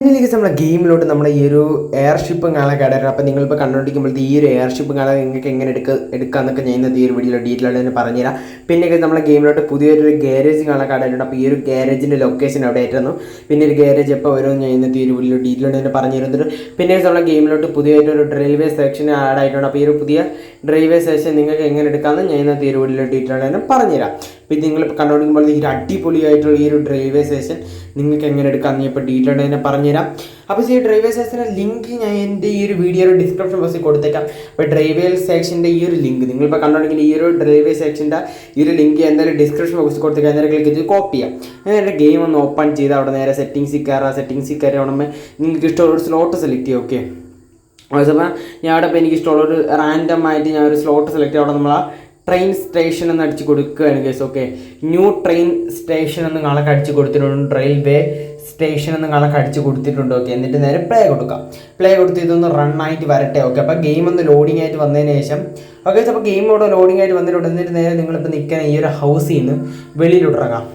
ഇതിലേക്ക് നമ്മുടെ ഗെയിമിലോട്ട് നമ്മുടെ ഈ ഒരു എയർഷിപ്പും കാണാൻ കയറാറ് അപ്പോൾ നിങ്ങളിപ്പോൾ കണ്ടുകൊണ്ടിരിക്കുമ്പോഴത്തെ ഈ ഒരു എയർഷിപ്പ് കാണാൻ നിങ്ങൾക്ക് എങ്ങനെ എടുക്കുക എടുക്കാമെന്നൊക്കെ ഞാൻ ഇന്നത്തെ ഈ ഒരു വീഡിയോയിൽ ഡീറ്റെയിൽ ആയിട്ട് തന്നെ പറഞ്ഞുതരാം. പിന്നെ നമ്മുടെ ഗെയിമിലോട്ട് പുതിയൊരു ഗാരേജ് കാണാൻ കടയിലുണ്ട് അപ്പോൾ ഈ ഒരു ഗാരേജിന്റെ ലൊക്കേഷൻ അവിടെ ആയിരുന്നു പിന്നെ ഒരു ഗാരേജ് എപ്പോൾ വരും ഞാൻ ഇന്നത്തെ ഈ ഒരു വീഡിയോ ഡീറ്റെയിൽ ആയിട്ട് തന്നെ പറഞ്ഞു തരുന്നുണ്ട് പിന്നെ നമ്മുടെ ഗെയിമിലോട്ട് പുതിയൊരു റെയിൽവേ സെക്ഷൻ ആഡ് ആയിട്ടുണ്ട്. അപ്പോൾ ഈ ഒരു പുതിയ ഡ്രൈവേ സെക്ഷൻ നിങ്ങൾക്ക് എങ്ങനെ എടുക്കാമെന്ന് ഞാൻ ഇന്നത്തെ ഈ ഒരു വീഡിയോ ഡീറ്റെയിൽ ആയിട്ട് തന്നെ പറഞ്ഞുതരാം. അപ്പോൾ നിങ്ങൾ കണ്ടുപിടിക്കുമ്പോൾ ഈ ഒരു അടിപൊളിയായിട്ടുള്ള ഈ ഒരു ഡ്രൈവേ സെഷൻ നിങ്ങൾക്ക് എങ്ങനെ എടുക്കാമെന്ന് ഞാൻ ഇപ്പോൾ ഡീറ്റെയിൽ തന്നെ പറഞ്ഞുതരാം. അപ്പോൾ ഈ ഡ്രൈവേ സെക്ഷന്റെ ലിങ്ക് ഞാൻ എന്റെ ഈ ഒരു വീഡിയോയുടെ ഡിസ്ക്രിപ്ഷൻ ബോക്സിൽ കൊടുത്തേക്കാം. അപ്പോൾ ഡ്രൈവേ സെക്ഷന്റെ ഈ ഒരു ലിങ്ക് നിങ്ങളിപ്പോൾ കണ്ടുകൊണ്ടെങ്കിൽ ഈ ഒരു ഡ്രൈവേ സെക്ഷന്റെ ഈ ഒരു ലിങ്ക് എന്തായാലും ഡിസ്ക്രിപ്ഷൻ ബോക്സിൽ കൊടുത്തേക്കാം. നേരെ ക്ലിക്ക് ചെയ്ത് കോപ്പി ചെയ്യാം. എന്നിട്ട് ഗെയിം ഒന്ന് ഓപ്പൺ ചെയ്ത് അവിടെ നേരെ സെറ്റിങ്സിൽ കയറുക സെറ്റിങ്സിൽ കയറി ഉടമേ നിങ്ങൾക്ക് ഇഷ്ടമുള്ള ഒരു സ്ലോട്ട് സെലക്ട് ചെയ്യാം. ഓക്കെ അതേസമയം ഞാൻ അവിടെ ഇപ്പോൾ എനിക്ക് ഇഷ്ടമുള്ള ഒരു റാൻഡം ആയിട്ട് ഞാൻ ഒരു സ്ലോട്ട് സെലക്ട് ചെയ്യാം. അവിടെ നമ്മൾ ആ ട്രെയിൻ സ്റ്റേഷൻ എന്ന് അടിച്ച് കൊടുക്കുകയാണ് case okay new train station എന്ന് കാണാൻ അടിച്ച് കൊടുത്തിട്ടുണ്ട് റെയിൽവേ സ്റ്റേഷൻ എന്ന് കാണാൻ അടിച്ച് കൊടുത്തിട്ടുണ്ട് ഓക്കെ എന്നിട്ട് നേരെ പ്ലേ കൊടുക്കാം. പ്ലേ കൊടുത്ത് ഇതൊന്ന് റൺ ആയിട്ട് വരട്ടെ ഓക്കെ അപ്പോൾ ഗെയിം ഒന്ന് ലോഡിംഗ് ആയിട്ട് വന്നതിന് ശേഷം ഓക്കെ അപ്പോൾ ഗെയിം ഇവിടെ ലോഡിംഗ് ആയിട്ട് വന്നിട്ടുണ്ട് എന്നിട്ട് നേരെ നിങ്ങളിപ്പോൾ നിൽക്കാൻ ഈ ഒരു ഹൗസിൽ നിന്ന് വെളിയിലോട്ടിറങ്ങാം.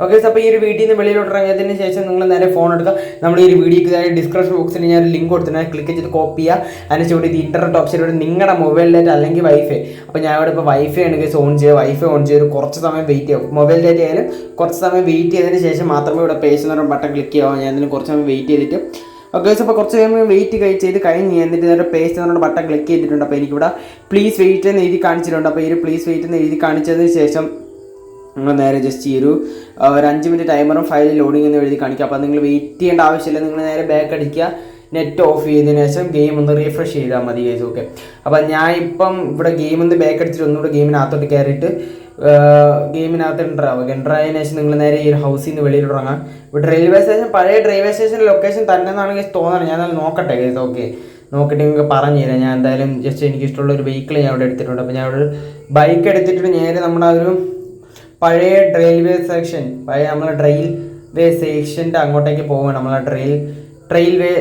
ഓക്കെ അപ്പോൾ ഈ ഒരു വീട്ടിൽ നിന്ന് വെളിയിലോട്ട് ഇറങ്ങിയതിന് ശേഷം നിങ്ങൾ നേരെ ഫോൺ എടുക്കുക. നമ്മൾ ഈ ഒരു വീഡിയോക്ക് താഴെ ഡിസ്ക്രിപ്ഷൻ ബോക്സിൽ ഞാൻ ഒരു ലിങ്ക് കൊടുത്തിട്ടുണ്ട്. ക്ലിക്ക് ചെയ്ത് കോപ്പി ചെയ്യുക. അതിന് ചുവടി ഇത് ഇന്റർനെറ്റ് ഓപ്ഷനിലൂടെ നിങ്ങളുടെ മൊബൈൽ ഡാറ്റ അല്ലെങ്കിൽ വൈഫൈ അപ്പോൾ ഞാൻ ഇവിടെ ഇപ്പോൾ വൈഫൈ ആണ് ഓൺ ചെയ്യുക. വൈഫൈ ഓൺ ചെയ്ത് കുറച്ച് സമയം വെയിറ്റ് ചെയ്യും മൊബൈൽ ഡാറ്റ ആയാലും കുറച്ച് സമയം വെയിറ്റ് ചെയ്തതിന് ശേഷം മാത്രമേ ഇവിടെ പേജ് എന്ന് ബട്ടൺ ക്ലിക്ക് ചെയ്യാവൂ ഞാൻ ഇതിന് കുറച്ച് സമയം വെയിറ്റ് ചെയ്തിട്ട്. ഓക്കെ അപ്പോൾ കുറച്ച് സമയം വെയിറ്റ് കൈ ചെയ്ത് കഴിഞ്ഞ് എന്നിട്ട് നേരെ പേസ്റ്റ് എന്ന് പറഞ്ഞ ബട്ടൺ ക്ലിക്ക് ചെയ്തിട്ടുണ്ട്. അപ്പോൾ എനിക്കിവിടെ പ്ലീസ് വെയിറ്റ് എന്ന് എഴുതി കാണിച്ചിട്ടുണ്ട്. അപ്പോൾ ഈ പ്ലീസ് വെയിറ്റ് എന്ന് എഴുതി കാണിച്ചതിന് ശേഷം നിങ്ങൾ നേരെ ജസ്റ്റ് ഈ ഒരു ഒരു അഞ്ച് മിനിറ്റ് ടൈമറും ഫയൽ ലോഡിംഗ് എന്ന് എഴുതി കാണിക്കുക. അപ്പോൾ നിങ്ങൾ വെയിറ്റ് ചെയ്യേണ്ട ആവശ്യമില്ല. നിങ്ങൾ നേരെ ബാക്ക് അടിക്കുക. നെറ്റ് ഓഫ് ചെയ്തതിന് ശേഷം ഗെയിം ഒന്ന് റീഫ്രഷ് ചെയ്താൽ മതി ഗൈസ് ഓക്കെ അപ്പോൾ ഞാൻ ഇപ്പം ഇവിടെ ഗെയിം ഒന്ന് ബാക്ക് അടിച്ചിട്ട് ഒന്നുകൂടെ ഗെയിമിനകത്തോട്ട് കയറിയിട്ട് ഗെയിമിനകത്ത് എന്റർ ആവുക എന്റർ ആയതിനു ശേഷം നിങ്ങൾ നേരെ ഈ ഒരു ഹൗസിൽ നിന്ന് വെളിയിൽ തുടങ്ങാം. ഇവിടെ റെയിൽവേ സ്റ്റേഷൻ പഴയ റെയിൽവേ സ്റ്റേഷൻ ലൊക്കേഷൻ തന്നെ എന്നാണ് ഗൈസ് തോന്നുന്നത് ഞാൻ അത് നോക്കട്ടെ ഗൈസ് ഓക്കെ നോക്കിയിട്ട് നിങ്ങൾക്ക് പറഞ്ഞു തരാം. ഞാൻ എന്തായാലും ജസ്റ്റ് എനിക്ക് ഇഷ്ടമുള്ള ഒരു വെഹിക്കിൾ ഞാൻ ഇവിടെ എടുത്തിട്ടുണ്ട്. അപ്പോൾ ഞാൻ ഇവിടെ ബൈക്ക് എടുത്തിട്ട് നേരെ നമ്മുടെ ആ ഒരു പഴയ റെയിൽവേ സെക്ഷൻ പഴയ നമ്മളെ റെയിൽവേ സ്റ്റേഷന്റെ അങ്ങോട്ടേക്ക് പോവുകയാണ്. നമ്മളെ റെയിൽ റെയിൽവേ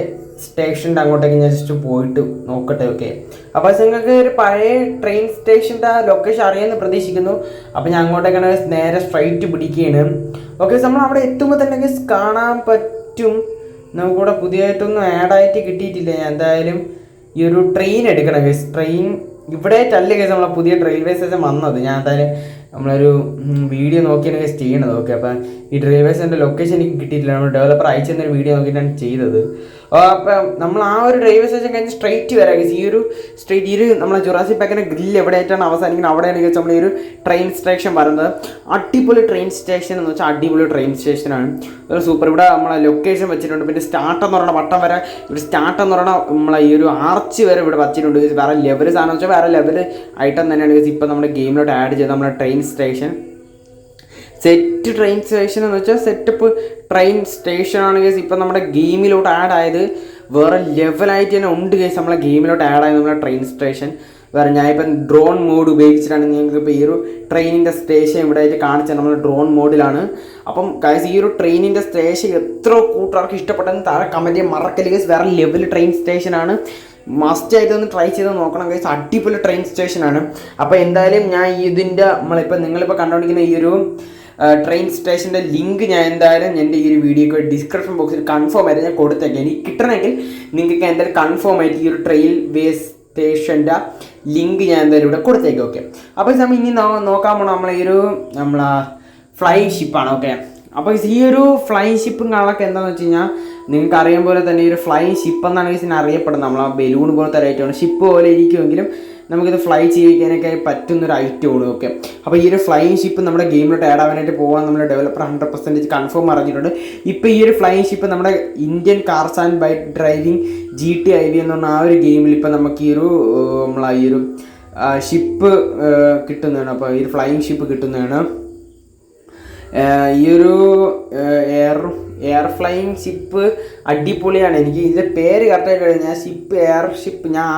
സ്റ്റേഷന്റെ അങ്ങോട്ടേക്ക് ഞാൻ ജസ്റ്റ് പോയിട്ട് നോക്കട്ടെ ഓക്കെ അപ്പോൾ നിങ്ങൾക്ക് ഒരു പഴയ ട്രെയിൻ സ്റ്റേഷന്റെ ആ ലൊക്കേഷൻ അറിയാമെന്ന് പ്രതീക്ഷിക്കുന്നു. അപ്പോൾ ഞാൻ അങ്ങോട്ടേക്കാണ് നേരെ സ്ട്രൈറ്റ് പിടിക്കുകയാണ്. ഓക്കെ നമ്മൾ അവിടെ എത്തുമ്പോൾ തന്നെ കാണാൻ പറ്റും. നമുക്കിവിടെ പുതിയതായിട്ടൊന്നും ആഡായിട്ട് കിട്ടിയിട്ടില്ല. ഞാൻ എന്തായാലും ഈ ഒരു ട്രെയിൻ എടുക്കണം ഗസ് ട്രെയിൻ ഇവിടെ ചല്ല കേസ് നമ്മളെ പുതിയ റെയിൽവേ സ്റ്റേഷൻ വന്നത്. ഞാൻ എന്തായാലും നമ്മളൊരു വീഡിയോ നോക്കിയാണ് കേസ് ചെയ്യണത്. ഓക്കെ അപ്പം ഈ ഡ്രൈവേഴ്സിന്റെ ലൊക്കേഷൻ എനിക്ക് കിട്ടിയിട്ടില്ല. നമ്മൾ ഡെവലപ്പർ അയച്ചു തന്നൊരു വീഡിയോ നോക്കിയിട്ടാണ് ചെയ്തത്. അപ്പം നമ്മൾ ആ ഒരു റെയിൽവേ സ്റ്റേഷൻ കഴിഞ്ഞ് സ്ട്രൈറ്റ് വരാം ഗൈസ് ഈ ഒരു സ്ട്രൈറ്റ് ഈ ഒരു നമ്മളെ ജുറാസി പാക്കിന്റെ ഗ്രില്ല് എവിടെയായിട്ടാണ് അവസാനിക്കുന്നത്? അവിടെയാണ് ഗൈസ് നമ്മൾ ഈ ഒരു ട്രെയിൻ സ്റ്റേഷൻ വരുന്നത്. അടിപൊളി ട്രെയിൻ സ്റ്റേഷൻ എന്ന് വെച്ചാൽ അടിപൊളി ട്രെയിൻ സ്റ്റേഷനാണ് ഒരു സൂപ്പർ ഇവിടെ നമ്മളെ ലൊക്കേഷൻ വെച്ചിട്ടുണ്ട്. പിന്നെ സ്റ്റാർട്ട് എന്ന് പറയുന്ന വട്ടം വരെ ഇവിടെ സ്റ്റാർട്ട് എന്ന് പറയുന്ന നമ്മളെ ഈ ഒരു ആർച്ച് വരെ ഇവിടെ വച്ചിട്ടുണ്ട്. വേറെ ലെവൽ സാധനം വെച്ചാൽ വേറെ ലെവൽ ഐറ്റം തന്നെയാണ് ഗൈസ് ഇപ്പം നമ്മുടെ ഗെയിമിലോട്ട് ആഡ് ചെയ്ത് നമ്മുടെ train station set train station എന്ന് വെച്ചാൽ സെറ്റപ്പ് ട്രെയിൻ സ്റ്റേഷൻ ആണ് കേസ് ഇപ്പം നമ്മുടെ ഗെയിമിലോട്ട് ആഡ് ആയത് വേറെ ലെവലായിട്ട് തന്നെ ഉണ്ട് കേസ് നമ്മളെ ഗെയിമിലോട്ട് ആഡ് ആയത് നമ്മുടെ ട്രെയിൻ സ്റ്റേഷൻ വേറെ ഞാനിപ്പം ഡ്രോൺ മോഡ് ഉപയോഗിച്ചിട്ടാണ് നിങ്ങൾക്ക് ഇപ്പോൾ ഈ ഒരു ട്രെയിനിന്റെ സ്റ്റേഷൻ ഇവിടെ ആയിട്ട് കാണിച്ചത്. നമ്മൾ ഡ്രോൺ മോഡിലാണ് അപ്പം കാസ് ഈ ഒരു ട്രെയിനിന്റെ സ്റ്റേഷൻ എത്ര കൂട്ടുകാർക്ക് ഇഷ്ടപ്പെട്ടെന്ന് താഴെ കമന്റ് ചെയ്യാൻ മറക്കൽ കേസ് വേറെ ലെവൽ ട്രെയിൻ സ്റ്റേഷനാണ് മസ്റ്റ് ആയിട്ട് ഒന്ന് ട്രൈ ചെയ്ത് നോക്കണം കേസ് അടിപൊളി ട്രെയിൻ സ്റ്റേഷനാണ് അപ്പോൾ എന്തായാലും ഞാൻ ഇതിന്റെ നമ്മളിപ്പോൾ നിങ്ങളിപ്പോൾ കണ്ടുകൊണ്ടിരിക്കുന്ന ഈ ഒരു ട്രെയിൻ സ്റ്റേഷന്റെ ലിങ്ക് ഞാൻ എന്തായാലും എന്റെ ഈ ഒരു വീഡിയോക്ക് ഡിസ്ക്രിപ്ഷൻ ബോക്സിൽ കൺഫേം ആയിട്ട് ഞാൻ കൊടുത്തേക്കാം. ഇനി കിട്ടണമെങ്കിൽ നിങ്ങൾക്ക് എന്തായാലും കൺഫേം ആയിട്ട് ഈ ഒരു ട്രെയിൻ വേ സ്റ്റേഷന്റെ ലിങ്ക് ഞാൻ എന്തായാലും ഇവിടെ കൊടുത്തേക്കാം ഓക്കെ അപ്പോൾ നമ്മൾ ഇനി നോക്കാൻ പോകണം നമ്മളെ ഈ ഒരു നമ്മളെ ഫ്ലൈ ഷിപ്പാണ് ഓക്കെ അപ്പോൾ ഈ ഒരു ഫ്ലൈ ഷിപ്പും കാണാനൊക്കെ എന്താണെന്ന് വെച്ച് കഴിഞ്ഞാൽ നിങ്ങൾക്ക് അറിയാൻ പോലെ തന്നെ ഈ ഒരു ഫ്ലൈ ഷിപ്പ് എന്നാണ് അറിയപ്പെടുന്നത്. നമ്മൾ ബലൂൺ പോലത്തെ ഐറ്റമാണ് ഷിപ്പ് പോലെ ഇരിക്കുമെങ്കിലും നമുക്കിത് ഫ്ലൈ ചെയ്യിക്കാനൊക്കെ പറ്റുന്നൊരു ഐറ്റമാണ് ഓക്കെ അപ്പോൾ ഈ ഒരു ഫ്ലൈയിങ് ഷിപ്പ് നമ്മുടെ ഗെയിമിലോട്ട് ആഡ് ആവാനായിട്ട് പോകാൻ നമ്മുടെ ഡെവലപ്പർ ഹൺഡ്രഡ് പെർസെന്റേജ് കൺഫേം പറഞ്ഞിട്ടുണ്ട് ഇപ്പോൾ ഈ ഒരു ഫ്ലൈയിങ് ഷിപ്പ് നമ്മുടെ Indian cars and bike driving G T I V എന്ന് ആ ഒരു ഗെയിമിൽ ഇപ്പോൾ നമുക്ക് ഈ ഒരു ഏർ, നമ്മളെ ഈ ഒരു ഷിപ്പ് കിട്ടുന്നതാണ്. അപ്പോൾ ഈ ഒരു ഫ്ലൈയിങ് ഷിപ്പ് കിട്ടുന്നതാണ്. ഈ ഒരു എയർ എയർ ഫ്ലൈയിങ് ഷിപ്പ് അടിപൊളിയാണ്. എനിക്ക് ഇതിന്റെ പേര് കറക്റ്റായിട്ട് കഴിഞ്ഞാൽ ഷിപ്പ് എയർ ഷിപ്പ് ഞാൻ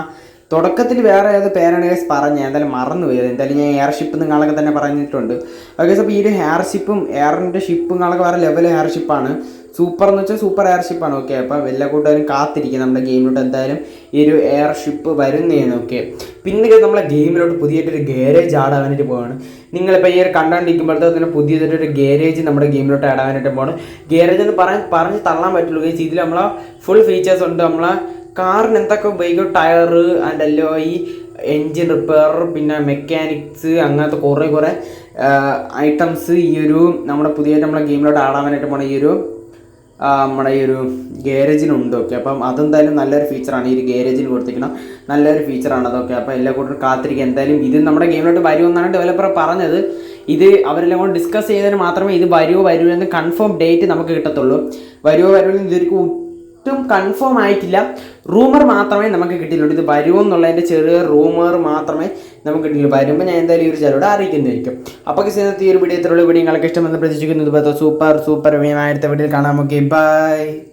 തുടക്കത്തിൽ വേറെ ഏത് പേരാണ് ഗൈസ് പറഞ്ഞത് എന്തായാലും മറന്നുപോയി. എന്തായാലും ഞാൻ എയർഷിപ്പ് നിങ്ങളൊക്കെ തന്നെ പറഞ്ഞിട്ടുണ്ട്. ഓക്കെ അപ്പോൾ ഈ ഒരു എയർഷിപ്പും എയറിന്റെ ഷിപ്പും നിങ്ങളൊക്കെ വേറെ ലെവൽ എയർഷിപ്പാണ് സൂപ്പർ എന്ന് വെച്ചാൽ സൂപ്പർ എയർഷിപ്പാണ് ഓക്കെ അപ്പോൾ എല്ലാ കൂട്ടുകാരും കാത്തിരിക്കും നമ്മുടെ ഗെയിമിലോട്ട് എന്തായാലും ഈ ഒരു എയർഷിപ്പ് വരുന്നതാണ് ഓക്കെ പിന്നെ നമ്മളെ ഗെയിമിലോട്ട് പുതിയൊരു ഗാരേജ് ആഡ് ആവാനായിട്ട് പോവാണ്. നിങ്ങളിപ്പോൾ ഈ ഒരു കണ്ടുകൊണ്ടിരിക്കുമ്പോഴത്തേക്ക് തന്നെ പുതിയതൊരു ഗാരേജ് നമ്മുടെ ഗെയിമിലോട്ട് ആഡ് ആവാനായിട്ട് പോകണം ഗാരേജ് എന്ന് പറഞ്ഞ് പറഞ്ഞ് തള്ളാൻ പറ്റുള്ളൂ. ഇതിൽ നമ്മളെ ഫുൾ ഫീച്ചേഴ്സ് ഉണ്ട് നമ്മളെ കാറിന് എന്തൊക്കെ ഉപയോഗിക്കും? ടയർ ആൻഡ് അല്ലോ ഈ എൻജിൻ റിപ്പയർ പിന്നെ മെക്കാനിക്സ് അങ്ങനത്തെ കുറേ കുറേ ഐറ്റംസ് ഈ ഒരു നമ്മുടെ പുതിയ നമ്മുടെ ഗെയിമിലോട്ട് ആടാവാനായിട്ട് പോണ ഈ ഒരു നമ്മുടെ ഈ ഒരു ഗാരേജിനുണ്ട് ഓക്കെ അപ്പം അതെന്തായാലും നല്ലൊരു ഫീച്ചറാണ് ഈ ഒരു ഗാരേജിന് കൊടുത്തിരിക്കണം നല്ലൊരു ഫീച്ചറാണ് അതൊക്കെ. അപ്പോൾ എല്ലാ കൂട്ടരും കാത്തിരിക്കുക. എന്തായാലും ഇത് നമ്മുടെ ഗെയിമിലോട്ട് വരുമെന്നാണ് ഡെവലപ്പർ പറഞ്ഞത്. ഇത് അവരെല്ലാം കൂടെ ഡിസ്കസ് ചെയ്തതിന് മാത്രമേ ഇത് വരുമോ വരുമോ എന്ന് കൺഫേം ഡേറ്റ് നമുക്ക് കിട്ടത്തുള്ളൂ. വരുമോ വരുമോ ഇതൊരു ഒട്ടും കൺഫേം ആയിട്ടില്ല റൂമർ മാത്രമേ നമുക്ക് കിട്ടിയിട്ടുള്ളൂ ഇത് വരുമോ എന്നുള്ളതിന്റെ ചെറിയ റൂമർ മാത്രമേ നമുക്ക് കിട്ടിയിട്ടുള്ളൂ വരുമ്പോൾ ഞാൻ എന്തായാലും ഈ ഒരു ചിലരോട് അറിയിക്കുന്നതായിരിക്കും അപ്പോൾ ഈ ഒരു വീഡിയോ ഇത്രയുള്ള വീഡിയോ നിങ്ങൾക്ക് ഇഷ്ടമെന്ന് പ്രതീക്ഷിക്കുന്നത് സൂപ്പർ സൂപ്പർ അടുത്ത വീഡിയോയിൽ കാണാം ഓക്കെ ബൈ